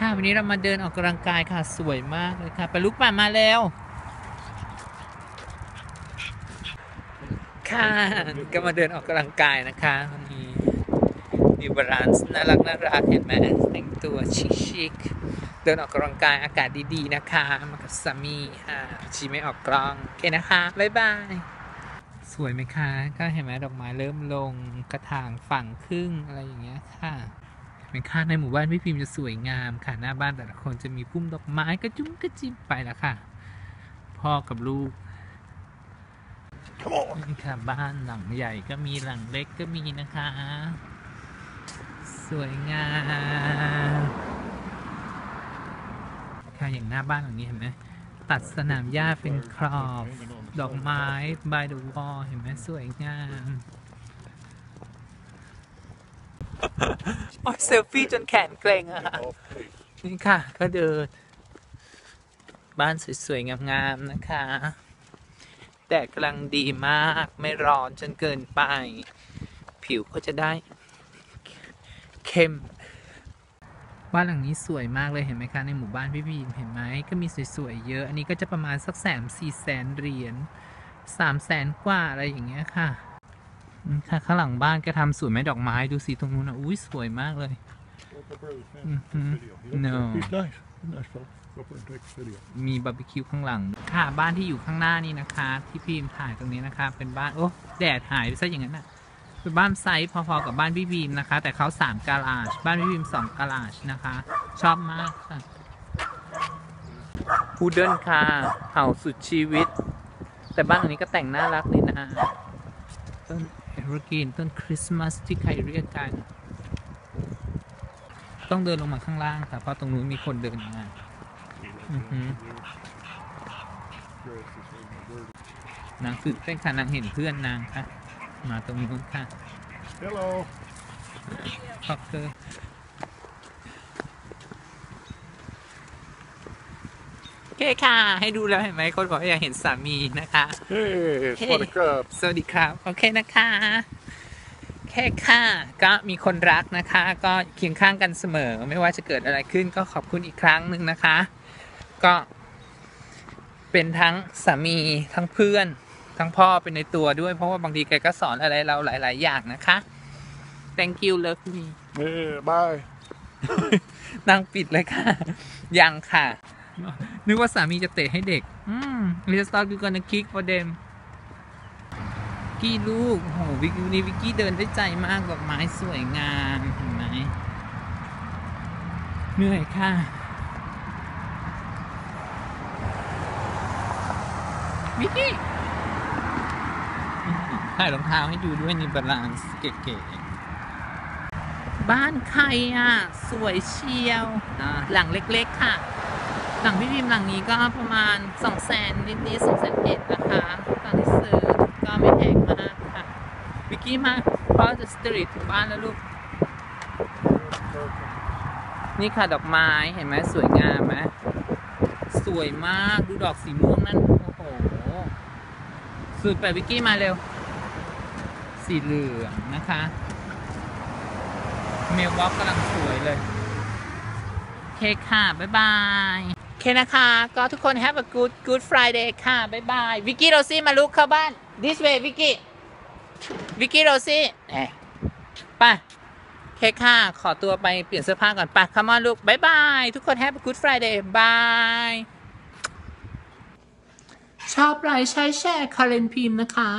ค่ะ วันนี้เรามาเดินออกกำลังกายค่ะ สวยมากเลยค่ะ ไปลุกป่ามาแล้ว ค่ะ ก็มาเดินออกกำลังกายนะคะวันนี้มีบาลานซ์น่ารักน่ารักเห็นไหมแต่งตัวชิคๆเดินออกกำลังกายอากาศดีๆนะคะ มากับสามีค่ะชีไม่ออกกล้องโอเคนะคะ บ๊ายบายสวยไหมคะ ก็เห็นไหมดอกไม้เริ่มลงกระถางฝั่งครึ่งอะไรอย่างเงี้ยค่ะ เป็นค่าในหมู่บ้านพี่พิมพ์จะสวยงามค่ะ หน้าบ้านแต่ละคนจะมีพุ่มดอกไม้กระจุ้มกระจิบไปแล้วค่ะ พ่อกับลูกนี่ค่ะบ้านหลังใหญ่ก็มีหลังเล็กก็มีนะคะ สวยงามค่ะอย่างหน้าบ้านหลังนี้เห็นไหมตัดสนามหญ้าเป็นครอบ ดอกไม้ by the wall เห็นไหมสวยงาม โอ้ยเซลฟี่จนแขนเกร็งอะค่ะ นี่ค่ะ ก็เดิน บ้านสวยๆ งามๆ นะคะ แดดกำลังดีมาก ไม่ร้อนจนเกินไป ผิวก็จะได้ เข้ม บ้านหลังนี้สวยมากเลยเห็นไหมคะ ในหมู่บ้านพี่พีมเห็นไหม ก็มีสวยๆ เยอะ อันนี้ก็จะประมาณสักแสนสี่แสนเหรียญสามแสนกว่าอะไรอย่างเงี้ยค่ะ อืมค่ะข้างหลังบ้านก็ทำสวยไหมดอกไม้ดูสิตรงนู้นนะอุ้ยสวยมากเลย Mhm. No. He's nice. He's a nice fellow. Go up there and take a video. มีบาร์บีคิวข้างหลัง ค่ะบ้านที่อยู่ข้างหน้านี่นะคะ ที่พิมพ์ถ่ายตรงนี้นะคะ เป็นบ้านโอ้แดดหายไปซะอย่างนั้นน่ะเป็นบ้านไซส์พอๆกับบ้านพี่พิมพ์นะคะ แต่เขาสามกาลาชบ้านพี่พิมพ์สองกาลาชนะคะ ชอบมากค่ะพูดเดิลค่ะเห่าสุดชีวิต แต่บ้านหลังนี้ก็แต่งน่ารักเลยนะต้น เอเวอร์กรีนต้นคริสต์มาสที่ใครเรียกกัน ต้องเดินลงมาข้างล่างค่ะเพราะตรงนู้นมีคนเดินมาอือหือนางตื่นเต้นค่ะนางเห็นเพื่อนนางค่ะ มาตรงนู้นค่ะ Hello. ขอบเธอโเคค่ะ ให้ดูแล้วเห็นไหมคนบอกว่าอยากเห็นสามีนะคะ Hey, Hey. Spotted Crab. สวัสดีครับโอเคนะคะแค่ค่ะก็มีคนรักนะคะ ก็เคียงข้างกันเสมอ ไม่ว่าจะเกิดอะไรขึ้นก็ขอบคุณอีกครั้งหนึ่งนะคะ ก็เป็นทั้งสามีทั้งเพื่อน ทั้งพ่อเป็นในตัวด้วย เพราะว่าบางทีแกก็สอนอะไรเราหลาย ๆ อย่างนะคะ thank you love me Yeah, bye. นั่งปิดเลยค่ะ ยังค่ะ นึกว่าสามีจะเตะให้เด็ก อืม let's start you gonna kick for them กี้ลูกโหวิกวันนี้วิกกี้เดินได้ใจมากดอกไม้สวยงามเห็นไหมเหนื่อยค่ะวิกกี้ใส่รองเท้าให้ดูด้วยนี่บาลานซ์เก๋ๆบ้านใครอะ สวยเชียวอ่าหลังเล็กๆค่ะ หลังพี่พิมพ์หลังนี้ก็ประมาณ2องแสนนิดๆสองแสนเอ็ดนะคะ ตอนที่ซื้อก็ไม่แพงมากค่ะ วิกกี้มาเพราะจะสตรีทถึงบ้านแล้วลูก นี่ค่ะดอกไม้เห็นไหมสวยงามไหมสวยมากดูดอกสีม่วงนั่น โอ้โห สุดไปวิกกี้มาเร็ว สีเหลืองนะคะ เมลวอลกำลังสวยเลย เคค่ะ บ๊ายบาย เคนะคะ ก็ทุกคน have a good good Friday ค่ะ บ๊ายบายวิกกี้โรซี่มาลุกเข้าบ้าน this way วิกกี้วิกกี้โรซี่เอ๊ะไปโอเคค่ะ ขอตัวไปเปลี่ยนเสื้อผ้าก่อนไปคัมอนลูกบ๊ายบาย ทุกคน have a good Friday บาย ชอบไลค์ใช้แชร์คาเลนพิมพ์นะคะ